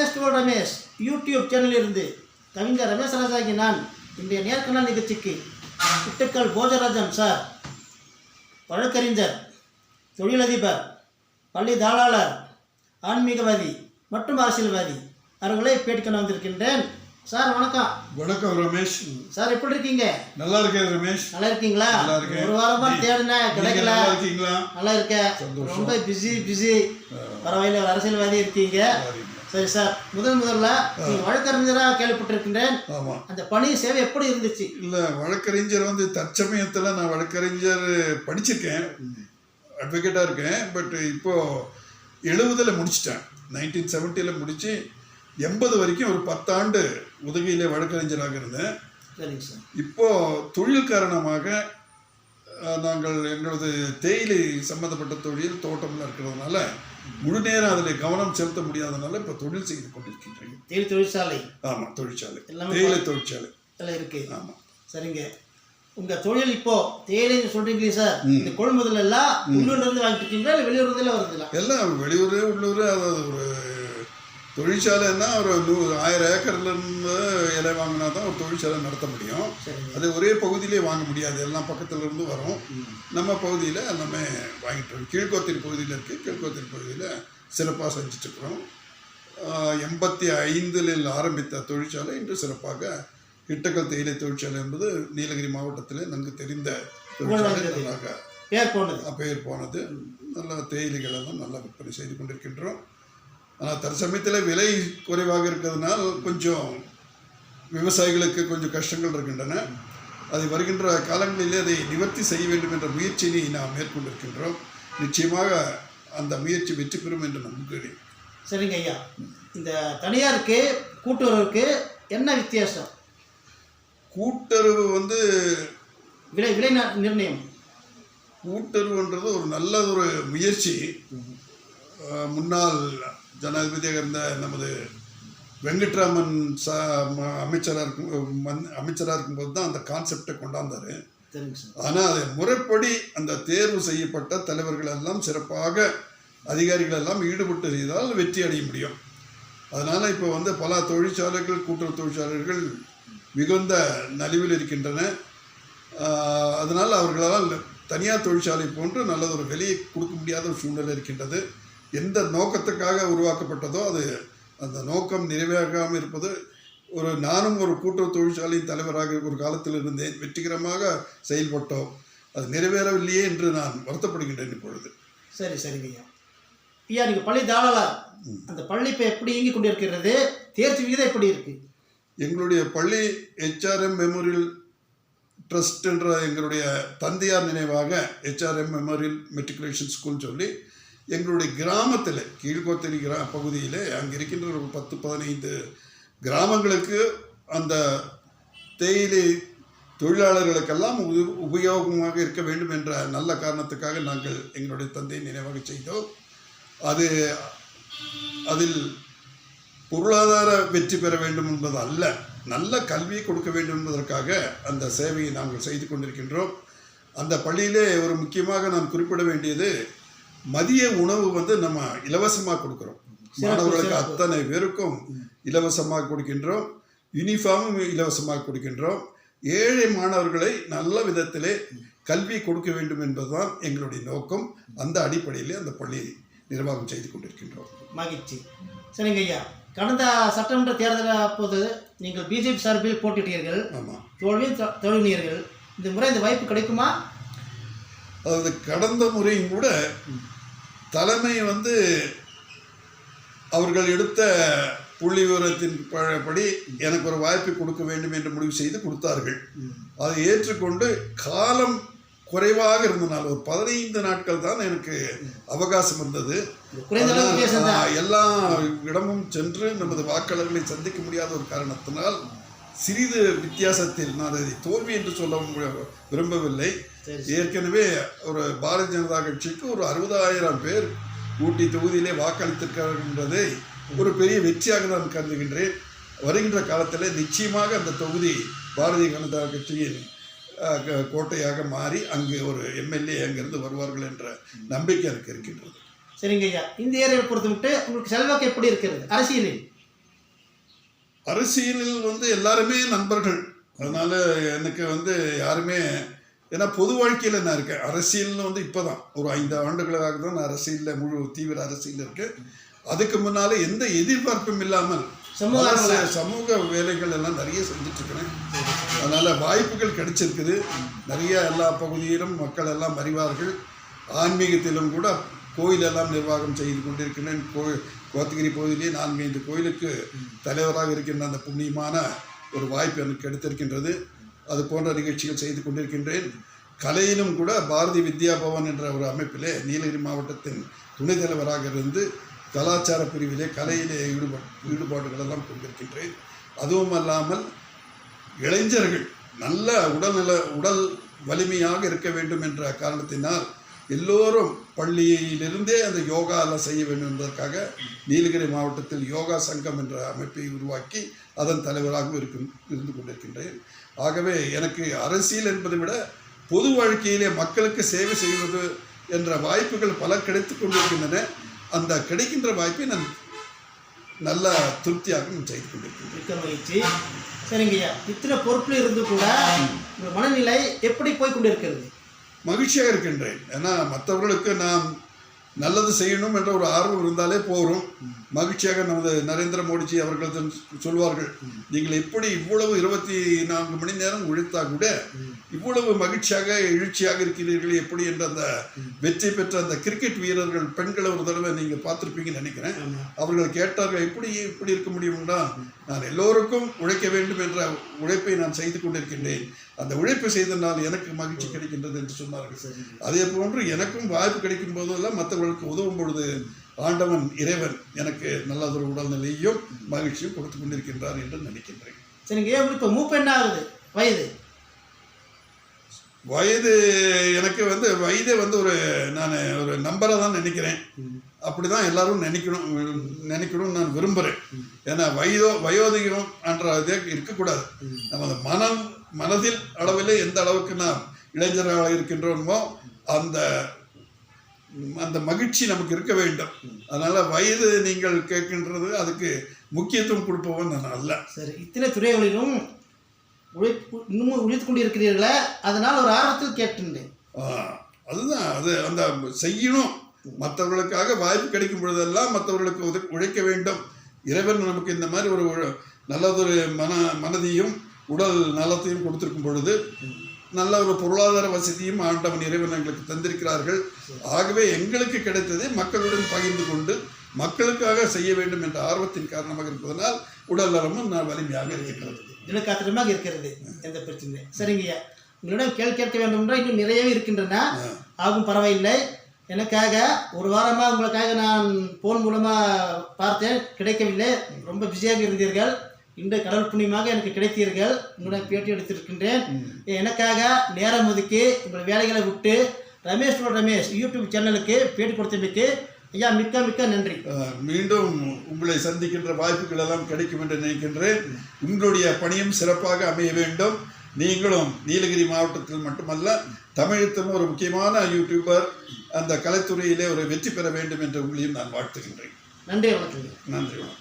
ரமேஷ் டுவல் ரமேஷ் யூடியூப் சேனலிலிருந்து கவிஞர் ரமேஷ் ராஜாகி நான் இன்றைய நேர்காணல் நிகழ்ச்சிக்கு. திட்டுக்கல் போஜராஜன் சார் வழக்கறிஞர் தொழிலதிபர் பள்ளி தாளாளர் ஆன்மீகவாதி மற்றும் அரசியல்வாதி. அவர்களை பேட்டிக்கொண்டு வந்திருக்கின்றேன். சார் வணக்கம். வணக்கம் ரமேஷ். சார் எப்படி இருக்கீங்க? நல்லா இருக்கேன் ரமேஷ். நல்லா இருக்கீங்களா. ஒரு வாரமா தேடினேன் கிடைக்கல. நல்லா இருக்கீங்களா? நல்லா இருக்கேன். ரொம்ப பிஸி பிஸி பரவாயில்ல அரசியல்வாதி இருக்கீங்க. சரி சார் முதல் முதல்ல நீங்க வழக்கறிஞராக கேள்விப்பட்டிருக்கின்றேன். ஆமா. அந்த பணி சேவை எப்படி இருந்துச்சு? இல்ல வழக்கறிஞர் வந்து தற்சமயத்துல நான் வழக்கறிஞர் படிச்சிருக்கேன். அட்வொகேட்டா இருக்கேன். பட் இப்போ எழுபதுல முடிச்சிட்டேன். நைன்டீன் செவன்ட்டியில் முடிச்சு எண்பது வரைக்கும் ஒரு பத்தாண்டு உதவியிலே வழக்கறிஞராக இருந்தேன். சரிங்க சார் இப்போ தொழில் காரணமாக நாங்கள் எங்களது தேயிலை சம்பந்தப்பட்ட தொழில் தோட்டம்லாம் இருக்கிறதுனால முழு நேரம் அதில் கவனம் செலுத்த முடியாதனால இப்போ தொழில் செய்து கொண்டிருக்கின்றேன் தேயிலை தொழிற்சாலை. ஆமாம் தொழிற்சாலை. எல்லாமே தேயிலை தொழிற்சாலை. எல்லாம் இருக்கு. ஆமாம் சரிங்க. உங்க தொழில் இப்போ தேயிலைன்னு சொல்றீங்களே சார் இந்த கொள்முதல் எல்லாம் உள்ளூர்ல இருந்து வாங்கிட்டு இருக்கீங்களா இல்லை வெளியூர்ல வருதுங்களா? எல்லாம் வெளியூர் உள்ளூர் ஒரு தொழிற்சாலைன்னா ஒரு நூ ஆயிரம் ஏக்கர்ல இருந்து இலை வாங்கினா தான் ஒரு தொழிற்சாலை நடத்த முடியும். அது ஒரே பகுதியிலே வாங்க முடியாது. எல்லாம் பக்கத்துல இருந்து வரும் நம்ம பகுதியில் எல்லாமே வாங்கிட்டு இருக்கோம் கீழ்கோத்தூர் பகுதியில் இருக்குது கீழ்கோத்தூர் பகுதியில் சிறப்பாக செஞ்சுட்ருக்குறோம் எண்பத்தி ஐந்தில் ஆரம்பித்த தொழிற்சாலை இன்று சிறப்பாக இட்டக்கல் தேயிலை தொழிற்சாலை என்பது நீலகிரி மாவட்டத்தில் நன்கு தெரிந்த தொழிற்சாலை. பெயர் போனது. நல்ல தேயிலைகள் எல்லாம் நல்லா விற்பனை செய்து கொண்டிருக்கின்றோம். ஆனால் தற்சமயத்தில் விலை குறைவாக இருக்கிறதுனால் கொஞ்சம் விவசாயிகளுக்கு கொஞ்சம் கஷ்டங்கள் இருக்கின்றன. அதை வருகின்ற காலங்களிலே அதை நிவர்த்தி செய்ய வேண்டும் என்ற முயற்சியினை நாம் மேற்கொண்டிருக்கின்றோம். நிச்சயமாக அந்த முயற்சி வெற்றி பெறும் என்று நம்புகிறேன். சரிங்க ஐயா. இந்த தனியாருக்கு கூட்டுறவுக்கு என்ன வித்தியாசம்? கூட்டுறவு வந்து விலை விலை நிர்ணயம். கூட்டுறவுன்றது ஒரு நல்ல ஒரு முயற்சி அஹ், முன்னாள் ஜனாதிபதியாக இருந்த நமது வெங்கட்ராமன் சா அமைச்சராக இருக்கும் அமைச்சராக இருக்கும்போது தான் அந்த கான்செப்டை கொண்டாந்தார். ஆனால் அதை முறைப்படி அந்த தேர்வு செய்யப்பட்ட தலைவர்கள் எல்லாம் சிறப்பாக அதிகாரிகள் எல்லாம் ஈடுபட்டு செய்தால் வெற்றி அடைய முடியும். அதனால் இப்போ வந்து பல தொழிற்சாலைகள் கூட்டுறவு தொழிற்சாலைகள் மிகுந்த நலிவில் இருக்கின்றன. அதனால் அவர்களால் தனியார் தொழிற்சாலை போன்று நல்லதொரு விலையை கொடுக்க முடியாத ஒரு சூழ்நிலை இருக்கின்றது. எந்த நோக்கத்துக்காக உருவாக்கப்பட்டதோ அது அந்த நோக்கம் நிறைவேறாமல் இருப்பது ஒரு நானும் ஒரு கூட்டுறவு தொழிற்சாலையின் தலைவராக ஒரு காலத்தில் இருந்தேன். வெற்றிகரமாக செயல்பட்டோம். அது நிறைவேறவில்லையே என்று நான் வருத்தப்படுகின்றேன் இப்பொழுது. சரி சரிங்க ஐயா. ஐயா நீங்கள் பள்ளி தாளாளர். அந்த பள்ளி இப்போ எப்படி இயங்கி கொண்டிருக்கிறது? தேர்ச்சி விகிதம் எப்படி இருக்கு? எங்களுடைய பள்ளி ஹெச்ஆர்எம் மெமோரியல் ட்ரஸ்ட் என்ற எங்களுடைய தந்தையார் நினைவாக ஹெச்ஆர்எம் மெமோரியல் மெட்ரிகுலேஷன் ஸ்கூல் சொல்லி எங்களுடைய கிராமத்தில் கீழ்கோத்தரி கிரா பகுதியில் அங்கே இருக்கின்ற ஒரு பத்து பதினைந்து கிராமங்களுக்கு அந்த தேயிலை தொழிலாளர்களுக்கெல்லாம் உ உபயோகமாக இருக்க வேண்டும் என்ற நல்ல காரணத்துக்காக நாங்கள் எங்களுடைய தந்தையை நினைவாக செய்தோம். அது அதில் பொருளாதார வெற்றி பெற வேண்டும் என்பது அல்ல நல்ல கல்வியை கொடுக்க வேண்டும் என்பதற்காக அந்த சேவையை நாங்கள் செய்து கொண்டிருக்கின்றோம். அந்த பள்ளியிலே ஒரு முக்கியமாக நான் குறிப்பிட வேண்டியது மதிய உணவு வந்து நம்ம இலவசமாக கொடுக்குறோம். மாணவர்களுக்கு. அத்தனை பேருக்கும் இலவசமாக கொடுக்கின்றோம். யூனிஃபார்மும் இலவசமாக கொடுக்கின்றோம். ஏழை மாணவர்களை நல்ல விதத்திலே கல்வி கொடுக்க வேண்டும் என்பதுதான் எங்களுடைய நோக்கம். அந்த அடிப்படையிலே அந்த பள்ளியை நிர்வாகம் செய்து கொண்டிருக்கின்றோம். மகிழ்ச்சி. சரிங்க ஐயா. கடந்த சட்டமன்ற தேர்தல் அப்போது நீங்கள் பிஜேபி சார்பில் போட்டியிட்டீர்கள் ஆமாம் தோல்வியும் தோல்வினீர்கள். இந்த முறை இந்த வாய்ப்பு கிடைக்குமா? அதாவது கடந்த முறையும் கூட தலைமை வந்து அவர்கள் எடுத்த புள்ளி விவரத்தின் படி எனக்கு ஒரு வாய்ப்பு கொடுக்க வேண்டும் என்று முடிவு செய்து கொடுத்தார்கள். அதை ஏற்றுக்கொண்டு காலம் குறைவாக இருந்தனால் ஒரு பதினைந்து நாட்கள் தான் எனக்கு அவகாசம் இருந்தது. எல்லா இடமும் சென்று நமது வாக்காளர்களை சந்திக்க முடியாத ஒரு காரணத்தினால் சிறிது வித்தியாசத்தில் நான் அதை தோல்வி என்று சொல்ல விரும்பவில்லை. ஏற்கனவே ஒரு பாரதிய ஜனதா கட்சிக்கு ஒரு அறுபதாயிரம் பேர் ஊட்டி தொகுதியிலே வாக்களித்திருக்கின்றதை ஒரு பெரிய வெற்றியாக நான் கருதுகின்றேன். வருகின்ற காலத்தில் நிச்சயமாக அந்த தொகுதி பாரதிய ஜனதா கட்சியின் கோட்டையாக மாறி அங்கு ஒரு எம்எல்ஏ அங்கிருந்து வருவார்கள் என்ற நம்பிக்கை எனக்கு இருக்கின்றது. சரிங்க ஐயா. இந்த ஏரியாவை பொறுத்து விட்டு உங்களுக்கு செல்வாக்கு எப்படி இருக்கிறது? அரசியலில். அரசியலில் வந்து எல்லாருமே நண்பர்கள். அதனால எனக்கு வந்து யாருமே ஏன்னா பொது வாழ்க்கையில் நான் இருக்கேன். அரசியல்னு வந்து இப்போ தான் ஒரு ஐந்து ஆண்டுகளாக தான் நான் அரசியலில் முழு தீவிர அரசியல் இருக்கேன். அதுக்கு முன்னால எந்த எதிர்பார்ப்பும் இல்லாமல் சமூக சமூக வேலைகள் எல்லாம் நிறைய செஞ்சுட்டு இருக்கிறேன் அதனால வாய்ப்புகள் கிடைச்சிருக்குது. நிறைய எல்லா பகுதியிலும் மக்கள் எல்லாம் அறிவார்கள் ஆன்மீகத்திலும் கூட கோயில் எல்லாம் நிர்வாகம் செய்து கொண்டிருக்கிறேன் கோயில் கோத்தகிரி பகுதியிலே நான்கு ஐந்து கோயிலுக்கு தலைவராக இருக்கின்ற அந்த புண்ணியமான ஒரு வாய்ப்பு எனக்கு கிடைத்திருக்கின்றது. அது போன்ற நிகழ்ச்சிகள் செய்து கொண்டிருக்கின்றேன். கலையிலும் கூட பாரதி வித்யா பவன் என்ற ஒரு அமைப்பிலே நீலகிரி மாவட்டத்தின் துணைத் தலைவராக இருந்து கலாச்சார பிரிவிலே கலையிலே ஈடுபா ஈடுபாடுகளெல்லாம் கொண்டிருக்கின்றேன். அதுவும் அல்லாமல் இளைஞர்கள் நல்ல உடல்நல உடல் வலிமையாக இருக்க வேண்டும் என்ற காரணத்தினால் எல்லோரும் பள்ளியிலிருந்தே அந்த யோகாலாம் செய்ய வேண்டும் என்பதற்காக நீலகிரி மாவட்டத்தில் யோகா சங்கம் என்ற அமைப்பை உருவாக்கி அதன் தலைவராகவும் இருக்கும் இருந்து கொண்டிருக்கின்றேன். ஆகவே எனக்கு அரசியல் என்பதை விட பொது வாழ்க்கையிலே மக்களுக்கு சேவை செய்வது என்ற வாய்ப்புகள் பல கிடைத்து கொண்டிருக்கின்றன. அந்த கிடைக்கின்ற வாய்ப்பை நான் நல்ல திருப்தியாக நான் செய்து கொண்டிருக்கின்றேன். மிக்க மகிழ்ச்சி. சரிங்கய்யா இத்தனை பொறுப்பில் இருந்து கூட மனநிலை எப்படி போய் கொண்டிருக்கிறது? மகிழ்ச்சியாக இருக்கின்றேன். ஏன்னா மற்றவர்களுக்கு நாம் நல்லது செய்யணும் என்ற ஒரு ஆர்வம் இருந்தாலே போகும் மகிழ்ச்சியாக நமது நரேந்திர மோடிஜி அவர்கள் சொல்வார்கள். நீங்கள் எப்படி இவ்வளவு இருபத்தி நான்கு மணி நேரம் உழைத்தா கூட இவ்வளவு மகிழ்ச்சியாக எழுச்சியாக இருக்கிறீர்கள் எப்படி என்ற அந்த வெற்றி பெற்ற அந்த கிரிக்கெட் வீரர்கள் பெண்களை ஒரு தடவை நீங்கள் பார்த்துருப்பீங்கன்னு நினைக்கிறேன். அவர்கள் கேட்டார்கள் எப்படி இப்படி இருக்க முடியும்னா நான் எல்லோருக்கும் உழைக்க வேண்டும் என்ற உழைப்பை நான் செய்து கொண்டிருக்கின்றேன். அந்த உழைப்பை செய்தனால் எனக்கு மகிழ்ச்சி கிடைக்கின்றது என்று சொன்னார்கள். அதே போன்று எனக்கும் வாய்ப்பு கிடைக்கும் போதெல்லாம் மற்றவர்களுக்கு உதவும் பொழுது ஆண்டவன் இறைவன் எனக்கு நல்லதொரு உடல்நிலையும் மகிழ்ச்சியும் கொடுத்து கொண்டிருக்கின்றார் என்று நினைக்கின்றேன். சரிங்கய்யா இப்போ மூப்பு என்ன ஆகுது? வயது? வயது எனக்கு வந்து வயதே வந்து ஒரு நான் ஒரு நம்பரை தான் நினைக்கிறேன். அப்படி தான் எல்லாரும் நினைக்கணும் நினைக்கணும்னு நான் விரும்புகிறேன் ஏன்னா வயதோ வயோதிகம் என்ற இதே இருக்கக்கூடாது. நமது மனம் மனதில் அளவிலே எந்த அளவுக்கு நாம் இளைஞர்களாக இருக்கின்றோமோ அந்த அந்த மகிழ்ச்சி நமக்கு இருக்க வேண்டும். அதனால் வயது நீங்கள் கேட்கின்றது அதுக்கு முக்கியத்துவம் கொடுப்பவன் நான் அல்ல. சரி இத்தனை துறைகளிலும் உழைப்பு இன்னமும் உழைத்து கொண்டு இருக்கிறீர்களே அதனால் ஒரு ஆர்வத்தில் கேட்டிருந்தேன். ஆ, அதுதான் அது அந்த செய்யணும். மற்றவர்களுக்காக வாய்ப்பு கிடைக்கும் பொழுதெல்லாம் மற்றவர்களுக்கு உழைக்க வேண்டும். இறைவன் நமக்கு இந்த மாதிரி ஒரு உழ- நல்லதொரு மன மனதையும் உடல் நலத்தையும் கொடுத்திருக்கும் பொழுது நல்ல ஒரு பொருளாதார வசதியும் ஆண்டவன் இறைவன் எங்களுக்கு தந்திருக்கிறார்கள். ஆகவே எங்களுக்கு கிடைத்ததை மக்களுடன் பகிர்ந்து கொண்டு மக்களுக்காக செய்ய வேண்டும் என்ற ஆர்வத்தின் காரணமாக இருப்பதனால் உடல் நலமும் நான் வலிமையாக இருக்கின்றது தினக்காத்திரமாக இருக்கிறது எந்த பிரச்சனை சரிங்கய்யா உங்களிடம் கேள்வி கேட்க வேண்டும் என்றால் இன்னும் நிறையவே இருக்கின்றன. ஆகும் பரவாயில்லை. எனக்காக ஒரு வாரமாக உங்களுக்காக நான் ஃபோன் மூலமாக பார்த்தேன். கிடைக்கவில்லை. ரொம்ப பிஸியாக இருந்தீர்கள். இன்று கடவுள் புண்ணியமாக எனக்கு கிடைத்தீர்கள். உங்களிடம் பேட்டி எடுத்திருக்கின்றேன். எனக்காக நேரம் ஒதுக்கி உங்கள் வேலைகளை விட்டு ரமேஷ் ரமேஷ் யூடியூப் சேனலுக்கு பேட்டி கொடுத்தமைக்கு ஐயா மிக்க மிக்க நன்றி. மீண்டும் உங்களை சந்திக்கின்ற வாய்ப்புகள் எல்லாம் கிடைக்கும் என்று நினைக்கின்றேன். உங்களுடைய பணியும் சிறப்பாக அமைய வேண்டும். நீங்களும் நீலகிரி மாவட்டத்தில் மட்டுமல்ல தமிழகத்திலும் ஒரு முக்கியமான யூடியூபர் அந்த கலைத்துறையிலே ஒரு வெற்றி பெற வேண்டும் என்று உங்களையும் நான் வாழ்த்துகின்றேன். நன்றி வணக்கம். நன்றி வணக்கம்.